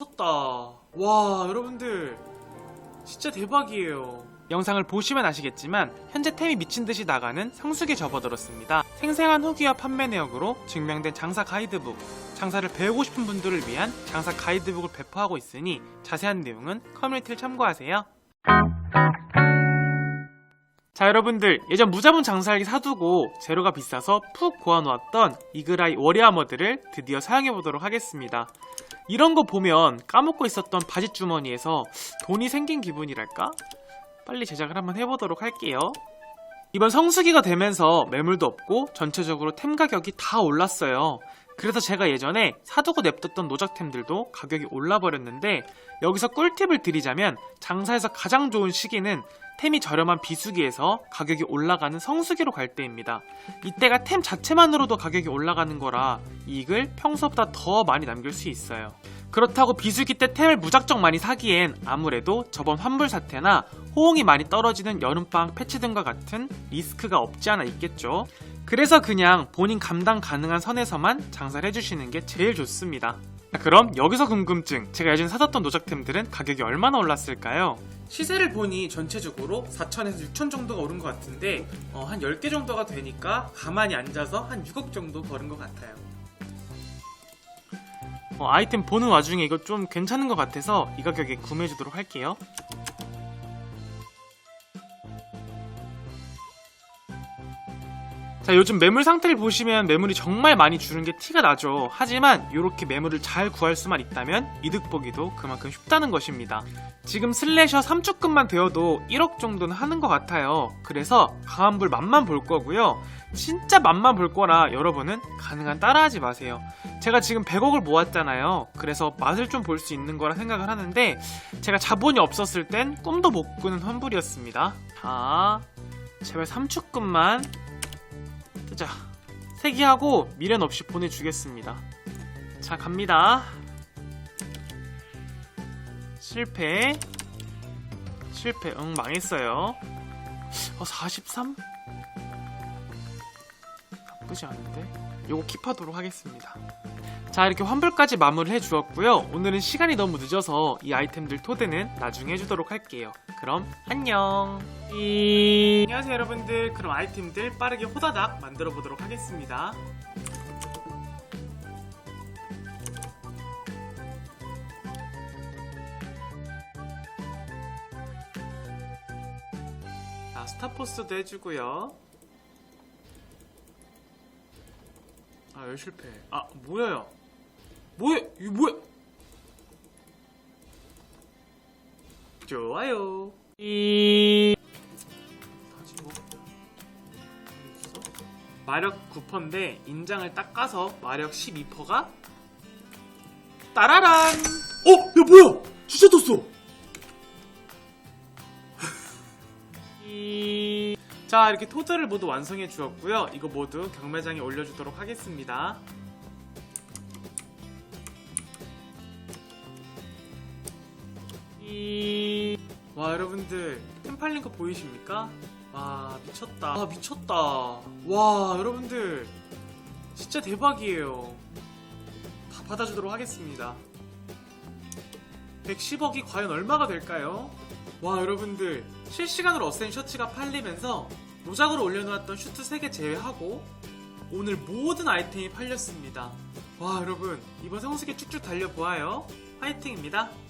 미쳤다. 와, 여러분들. 진짜 대박이에요. 영상을 보시면 아시겠지만 현재 템이 미친 듯이 나가는 성수기에 접어들었습니다. 생생한 후기와 판매 내역으로 증명된 장사 가이드북, 장사를 배우고 싶은 분들을 위한 장사 가이드북을 배포하고 있으니 자세한 내용은 커뮤니티를 참고하세요. 자 여러분들 예전 무자본 장사하기 사두고 재료가 비싸서 푹 고아놓았던 이그라이 워리아머드를 드디어 사용해보도록 하겠습니다. 이런 거 보면 까먹고 있었던 바지 주머니에서 돈이 생긴 기분이랄까? 빨리 제작을 한번 해보도록 할게요. 이번 성수기가 되면서 매물도 없고 전체적으로 템 가격이 다 올랐어요. 그래서 제가 예전에 사두고 냅뒀던 노작템들도 가격이 올라버렸는데 여기서 꿀팁을 드리자면 장사에서 가장 좋은 시기는 템이 저렴한 비수기에서 가격이 올라가는 성수기로 갈 때입니다. 이때가 템 자체만으로도 가격이 올라가는 거라 이익을 평소보다 더 많이 남길 수 있어요. 그렇다고 비수기 때 템을 무작정 많이 사기엔 아무래도 저번 환불 사태나 호응이 많이 떨어지는 여름방학 패치 등과 같은 리스크가 없지 않아 있겠죠. 그래서 그냥 본인 감당 가능한 선에서만 장사를 해주시는 게 제일 좋습니다. 자, 그럼 여기서 궁금증. 제가 예전에 사뒀던 노작템들은 가격이 얼마나 올랐을까요? 시세를 보니 전체적으로 4천에서 6천 정도가 오른 것 같은데 어, 한 10개 정도가 되니까 가만히 앉아서 한 6억 정도 벌은 것 같아요. 어, 아이템 보는 와중에 이거 좀 괜찮은 것 같아서 이 가격에 구매해주도록 할게요. 자, 요즘 매물 상태를 보시면 매물이 정말 많이 주는 게 티가 나죠. 하지만 이렇게 매물을 잘 구할 수만 있다면 이득 보기도 그만큼 쉽다는 것입니다. 지금 슬래셔 3주급만 되어도 1억 정도는 하는 것 같아요. 그래서 가한불 맛만 볼 거고요. 진짜 맛만 볼 거라 여러분은 가능한 따라하지 마세요. 제가 지금 100억을 모았잖아요. 그래서 맛을 좀 볼 수 있는 거라 생각을 하는데 제가 자본이 없었을 땐 꿈도 못 꾸는 환불이었습니다. 자, 제발 3주급만 뜨 자. 세기하고 미련 없이 보내주겠습니다. 자, 갑니다. 실패. 실패. 응, 망했어요. 어, 43? 나쁘지 않은데? 요거 킵하도록 하겠습니다. 자, 이렇게 환불까지 마무리를 해주었고요. 오늘은 시간이 너무 늦어서 이 아이템들 토대는 나중에 해주도록 할게요. 그럼, 안녕! 이... 안녕하세요, 여러분들. 그럼 아이템들 빠르게 호다닥 만들어 보도록 하겠습니다. 자, 스타포스도 해주고요. 아, 열 실패. 아, 뭐야? 뭐야? 이거 뭐야? 좋아요. 이 뭐? 마력 9%인데 인장을 닦아서 마력 12%가 따라란. 어, 야 뭐야? 진짜 떴어. 이... 자 이렇게 토드를 모두 완성해 주었고요 이거 모두 경매장에 올려주도록 하겠습니다 와 여러분들 템 팔린 거 보이십니까? 와 미쳤다. 와 미쳤다. 와 여러분들 진짜 대박이에요. 다 받아주도록 하겠습니다. 110억이 과연 얼마가 될까요? 와 여러분들 실시간으로 어센 셔츠가 팔리면서 노작으로 올려놓았던 슈트 3개 제외하고 오늘 모든 아이템이 팔렸습니다. 와 여러분 이번 성수기 쭉쭉 달려보아요. 화이팅입니다